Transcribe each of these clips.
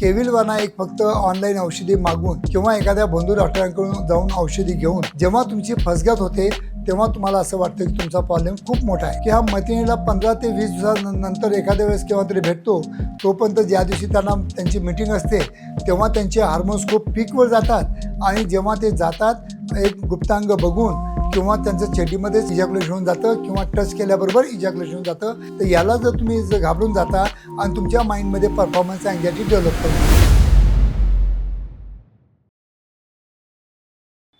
केविलवाना एक फक्त ऑनलाईन औषधी मागवून किंवा एखाद्या बंधू डॉक्टरांकडून जाऊन औषधी घेऊन जेव्हा तुमची फसगत होते तेव्हा तुम्हाला असं वाटतं की तुमचा प्रॉब्लेम खूप मोठा आहे. की हा मैत्रिणीला पंधरा ते वीस दिवसानंतर एखाद्या वेळेस केव्हा तरी भेटतो तोपर्यंत ज्या दिवशी त्यांना त्यांची मिटिंग असते तेव्हा त्यांचे हार्मोन्स खूप पीकवर जातात आणि जेव्हा ते जातात एक गुप्तांग बघून किंवा त्यांचं चेडीमध्येच इजॅक्युलेशन होऊन जातं किंवा टच केल्याबरोबर इजॅक्युलेशन होऊन जातं तर याला जर तुम्ही जर घाबरून जाता आणि तुमच्या माइंडमध्ये परफॉर्मन्स अँझायटी डेव्हलप करू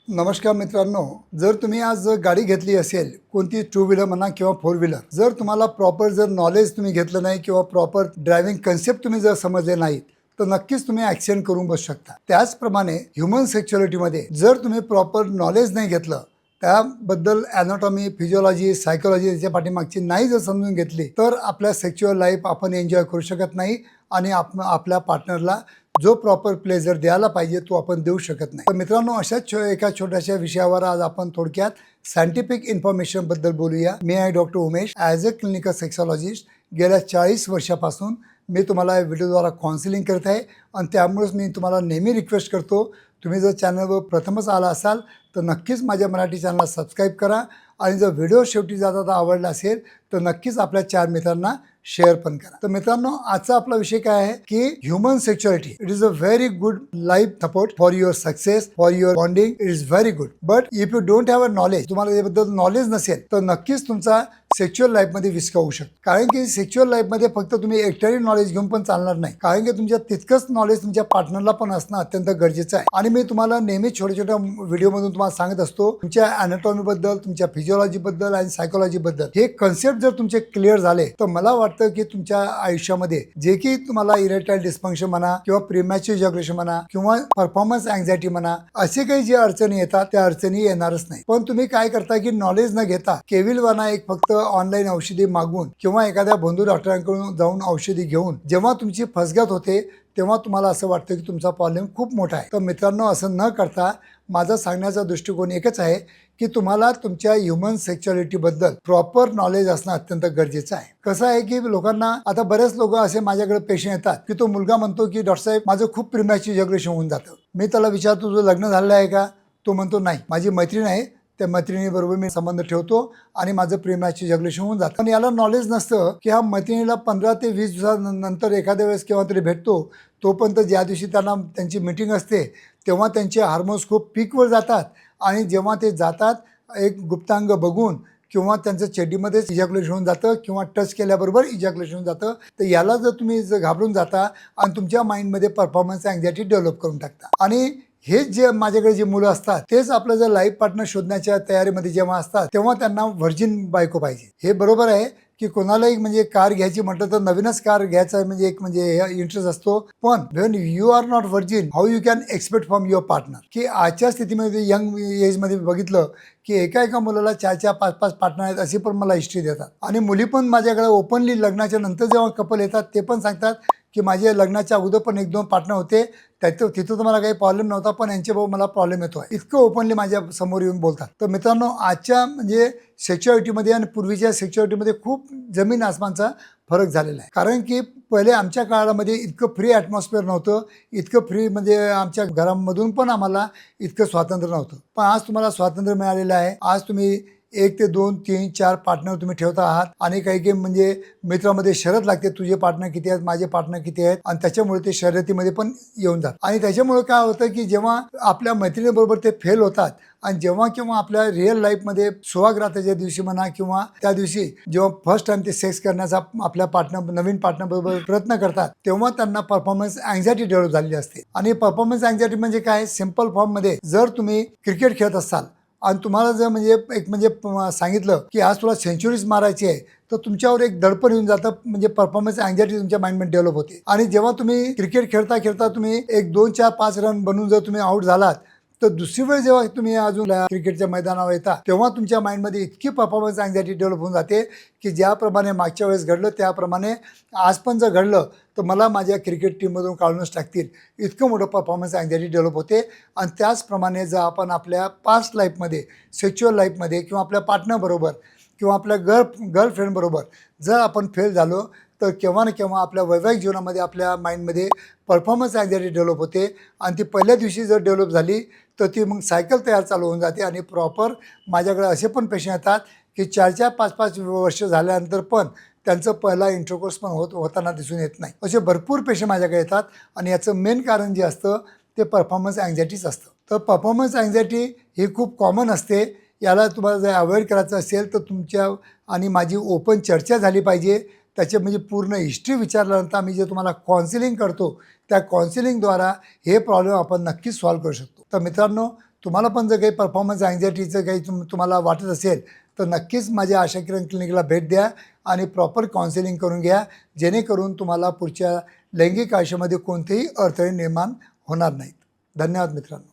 नमस्कार मित्रांनो जर तुम्ही आज जर गाडी घेतली असेल कोणती टू व्हीलर म्हणा किंवा फोर व्हीलर जर तुम्हाला प्रॉपर जर नॉलेज तुम्ही घेतलं नाही किंवा प्रॉपर ड्रायव्हिंग कन्सेप्ट तुम्ही जर समजले नाहीत तर नक्कीच तुम्ही ॲक्सिडेंट करून बसू शकता. त्याचप्रमाणे ह्युमन सेक्च्युअलिटीमध्ये जर तुम्ही प्रॉपर नॉलेज नाही घेतलं त्याबद्दल ॲनाटॉमी फिजिओलॉजी सायकोलॉजी याच्या पाठीमागची नाही जर समजून घेतली तर आपल्या सेक्च्युअल लाईफ आपण एन्जॉय करू शकत नाही आणि आप आपल्या पार्टनरला जो प्रॉपर प्लेजर द्यायला पाहिजे तो आपण देऊ शकत नाही. तर मित्रांनो अशाच छो एका छोट्याशा विषयावर आज आपण थोडक्यात सायंटिफिक इन्फॉर्मेशनबद्दल बोलूया. मी आहे doctor Umesh as a clinical sexologist गेल्या चाळीस वर्षापासून मी तुम्हाला व्हिडिओद्वारा काउन्सिलिंग करत आहे आणि त्यामुळेच मी तुम्हाला नेहमी रिक्वेस्ट करतो तुम्ही जर चॅनलवर प्रथमच आला असाल तर नक्कीच माझ्या मराठी चॅनलला सबस्क्राईब करा आणि जर व्हिडिओ शेवटी जाता आवडला असेल तर नक्कीच आपल्या चार मित्रांना शेअर पण करा. तर मित्रांनो आजचा आपला विषय काय आहे की human security it is a very good life support for your success for your bonding it is very good but if you don't have a knowledge तुम्हाला याबद्दल नॉलेज नसेल तर नक्कीच तुमचा सेक्च्युअल लाईफमध्ये विस्का होऊ शकतो. कारण की सेक्च्युअल लाईफमध्ये फक्त तुम्ही एकट्याने नॉलेज घेऊन पण चालणार नाही. कारण की तुमच्या तितकंच नॉलेज तुमच्या पार्टनरला पण असणं अत्यंत गरजेचं आहे. आणि मी तुम्हाला नेहमी छोट्या छोट्या व्हिडिओमधून तुम्हाला सांगत असतो तुमच्या अॅनाटॉमीबद्दल तुमच्या फिजिओलॉजीबद्दल आणि सायकोलॉजीबद्दल हे कन्सेप्ट जर तुमचे क्लिअर झाले तर मला वाटतं की तुमच्या आयुष्यामध्ये जे की तुम्हाला इरेक्टाईल डिस्फंक्शन म्हणा किंवा प्रिमॅच्युअर जॉग्रेशन म्हणा किंवा परफॉर्मन्स अँझायटी म्हणा असे काही जे अडचणी येतात त्या अडचणी येणारच नाही. पण तुम्ही काय करता की नॉलेज न घेता केविलवाना एक फक्त ऑनलाईन औषधी मागवून किंवा एखाद्या बंधू डॉक्टरांकडून जाऊन औषधी घेऊन जेव्हा तुमची फसगत होते तेव्हा तुम्हाला असं वाटतं की तुमचा प्रॉब्लेम खूप मोठा आहे. तर मित्रांनो असं न करता माझा सांगण्याचा दृष्टिकोन एकच आहे की तुम्हाला तुमच्या ह्युमन सेक्च्युअलिटीबद्दल प्रॉपर नॉलेज असणं अत्यंत गरजेचं आहे. कसं आहे की लोकांना आता बरेच लोक असे माझ्याकडे पेशंट येतात की तो मुलगा म्हणतो की डॉक्टर साहेब माझं खूप प्रिमॅची जगरेशन होऊन जातं. मी त्याला विचारतो तुझं लग्न झालेलं आहे का? तो म्हणतो नाही. माझी मैत्रीण आहे. त्या मैत्रिणीबरोबर मी संबंध ठेवतो आणि माझं प्रेमाची जगलेशन होऊन जातं. पण याला नॉलेज नसतं की हा मैत्रिणीला पंधरा ते वीस दिवसानंतर एखाद्या वेळेस केव्हा तरी भेटतो तोपर्यंत ज्या दिवशी त्यांना त्यांची मिटिंग असते तेव्हा त्यांचे हार्मोन्स खूप पीकवर जातात. आणि जेव्हा ते जातात एक गुप्तांग बघून किंवा त्यांचं चेडीमध्येच इजॅक्युलेशन होऊन जातं किंवा टच केल्याबरोबर इजॅक्युलेशन होऊन जातं तर याला जर तुम्ही जर घाबरून जाता आणि तुमच्या माइंडमध्ये परफॉर्मन्स अँझायटी डेव्हलप करून टाकता. आणि हेच जे माझ्याकडे जे मुलं असतात तेच आपलं जर लाईफ पार्टनर शोधण्याच्या तयारीमध्ये जेव्हा असतात तेव्हा त्यांना व्हर्जिन बायको पाहिजे. हे बरोबर आहे की कोणालाही म्हणजे कार घ्यायची म्हटलं तर नवीनच कार घ्यायचा म्हणजे एक म्हणजे इंटरेस्ट असतो. पण when you are not virgin how you can expect from your partner की आजच्या स्थितीमध्ये यंग एजमध्ये बघितलं की एका एका मुलाला चार चार पाच पाच पार्टनर आहेत अशी पण मला हिस्ट्री देतात. आणि मुली पण माझ्याकडे ओपनली लग्नाच्या नंतर जेव्हा कपल येतात ते पण सांगतात की माझे लग्नाच्या अगोदर पण एक दोन पार्टनर होते. त्यात तिथं तर मला काही प्रॉब्लेम नव्हता पण यांच्याबरोबर मला प्रॉब्लेम येतो आहे इतकं ओपनली माझ्यासमोर येऊन बोलतात. तर मित्रांनो आजच्या म्हणजे सेक्युरिटीमध्ये आणि पूर्वीच्या सेक्युरिटीमध्ये खूप जमीन आसमानचा फरक झालेला आहे. कारण की पहिले आमच्या काळामध्ये इतकं फ्री ॲटमॉस्फिअर नव्हतं. इतकं फ्री म्हणजे आमच्या घरामधून पण आम्हाला इतकं स्वातंत्र्य नव्हतं. पण आज तुम्हाला स्वातंत्र्य मिळालेलं आहे. आज तुम्ही एक ते दोन तीन चार पार्टनर तुम्ही ठेवता आहात. आणि काही काही म्हणजे मित्रामध्ये शरत लागते तुझे पार्टनर किती आहेत माझे पार्टनर किती आहेत आणि त्याच्यामुळे ते शर्यतीमध्ये पण येऊन जातात. आणि त्याच्यामुळे काय होतं की जेव्हा आपल्या मैत्रिणीबरोबर ते फेल होतात आणि जेव्हा किंवा आपल्या रिअल लाईफमध्ये सुहागराताच्या दिवशी म्हणा किंवा त्या दिवशी जेव्हा फर्स्ट टाइम ते सेक्स करण्याचा आपल्या पार्टनर नवीन पार्टनर बरोबर प्रयत्न करतात तेव्हा त्यांना परफॉर्मन्स अँझायटी डेव्हलप झालेली असते. आणि परफॉर्मन्स अँझायटी म्हणजे काय? सिंपल फॉर्ममध्ये जर तुम्ही क्रिकेट खेळत असाल आणि तुम्हाला जर म्हणजे एक म्हणजे सांगितलं की आज तुला सेंचुरीज मारायची आहे तर तुमच्यावर एक दडपण येऊन जातं म्हणजे परफॉर्मन्स अँझायटी तुमच्या माइंडमध्ये डेव्हलप होते. आणि जेव्हा तुम्ही क्रिकेट खेळता खेळता तुम्ही एक दोन चार पाच रन बनवून जर तुम्ही आउट झालात तर दुसरी वेळ जेव्हा तुम्ही अजून क्रिकेटच्या मैदानावर येता तेव्हा तुमच्या माइंडमध्ये इतकी परफॉर्मन्स अँझायटी डेव्हलप होऊन जाते की ज्याप्रमाणे मागच्या वेळेस घडलं त्याप्रमाणे आज पण जर घडलं तर मला माझ्या क्रिकेट टीममधून काढूनच टाकतील. इतकं मोठं परफॉर्मन्स अँझायटी डेव्हलप होते. आणि त्याचप्रमाणे जर आपण आपल्या पास्ट लाईफमध्ये सेक्च्युअल लाईफमध्ये किंवा आपल्या पार्टनरबरोबर किंवा आपल्या गर्ल गर्लफ्रेंडबरोबर जर आपण फेल झालो तर केव्हा ना केव्हा आपल्या वैवाहिक जीवनामध्ये आपल्या माइंडमध्ये परफॉर्मन्स अँझायटी डेव्हलप होते. आणि ती पहिल्या दिवशी जर डेव्हलप झाली तर ती मग सायकल तयार चालू होऊन जाते आणि प्रॉपर माझ्याकडे असे पण पेशंट येतात की चार चार पाच पाच वर्ष झाल्यानंतर पण त्यांचं पहिला इंट्रोकोर्स पण होत होताना दिसून येत नाही. असे भरपूर पेशंट माझ्याकडे येतात आणि याचं मेन कारण जे असतं ते परफॉर्मन्स अँझायटीच असतं. तर परफॉर्मन्स अँझायटी ही खूप कॉमन असते. याला तुम्हाला जर अवॉइड करायचं असेल तर तुमच्या आणि माझी ओपन चर्चा झाली पाहिजे. त्याचे म्हणजे पूर्ण हिस्ट्री विचारल्यानंतर आम्ही जे तुम्हाला काउन्सिलिंग करतो त्या कॉन्सिलिंगद्वारा हे प्रॉब्लेम आपण नक्कीच सॉल्व्ह करू शकतो. तर मित्रांनो तुम्हाला पण जर काही परफॉर्मन्स अँझायटीचं काही तुम तुम्हाला वाटत असेल तर नक्कीच माझ्या आशा किरण क्लिनिकला भेट द्या आणि प्रॉपर काउन्सिलिंग करून घ्या जेणेकरून तुम्हाला पुढच्या लैंगिक आयुष्यामध्ये कोणतेही अडथळे निर्माण होणार नाहीत. धन्यवाद मित्रांनो.